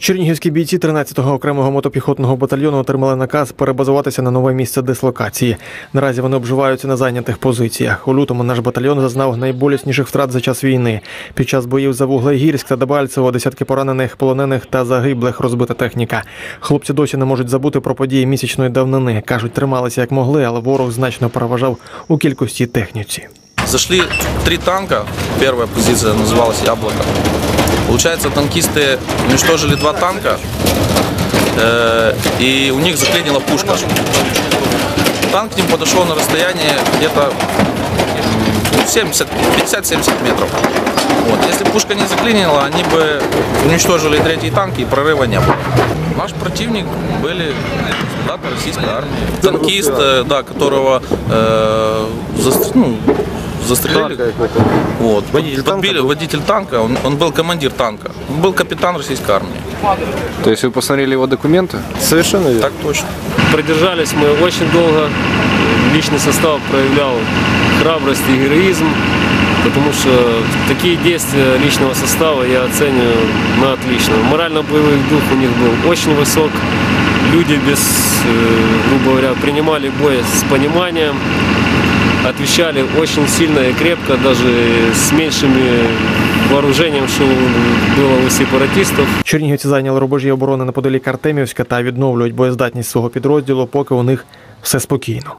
Чернігівські бійці 13-го окремого мотопіхотного батальйону отримали наказ перебазуватися на нове місце дислокації. Наразі вони обживаються на зайнятих позиціях. У лютому наш батальйон зазнав найболісніших втрат за час війни. Під час боїв за Вуглегірськ та Дебальцево десятки поранених, полонених та загиблих розбита техніка. Хлопці досі не можуть забути про події місячної давнини. кажуть, трималися як могли, але ворог значно переважав у кількості техніці. Зашли три танка. Первая позиция называлась «Яблоко». Получается, танкисты уничтожили два танка, э, и у них заклинила пушка. Танк к ним подошел на расстояние где-то м, 70 50-70 метров. Вот. Если пушка не заклинила, они бы уничтожили третий танк и прорыва не было. Наш противник были солдаты российской армии. Танкист, э, да, которого э, застр- ну, застрелили. Вот. Подбили водитель танка, он, он был командир танка. Он был капитан российской армии. То есть вы посмотрели его документы? Совершенно верно. Так точно. Продержались мы очень долго. Личный состав проявлял храбрость и героизм, потому что такие действия личного состава я оцениваю на отлично. Морально-боевой дух у них был очень высок. Люди без, э, грубо говоря, принимали бой с пониманием, отвечали очень сильно и крепко, даже с меньшими вооружением, что было у сепаратистов. Чернігівці зайняли рубежі оборони неподалік Артемівська та відновлюють боєздатність свого підрозділу, поки у них все спокійно.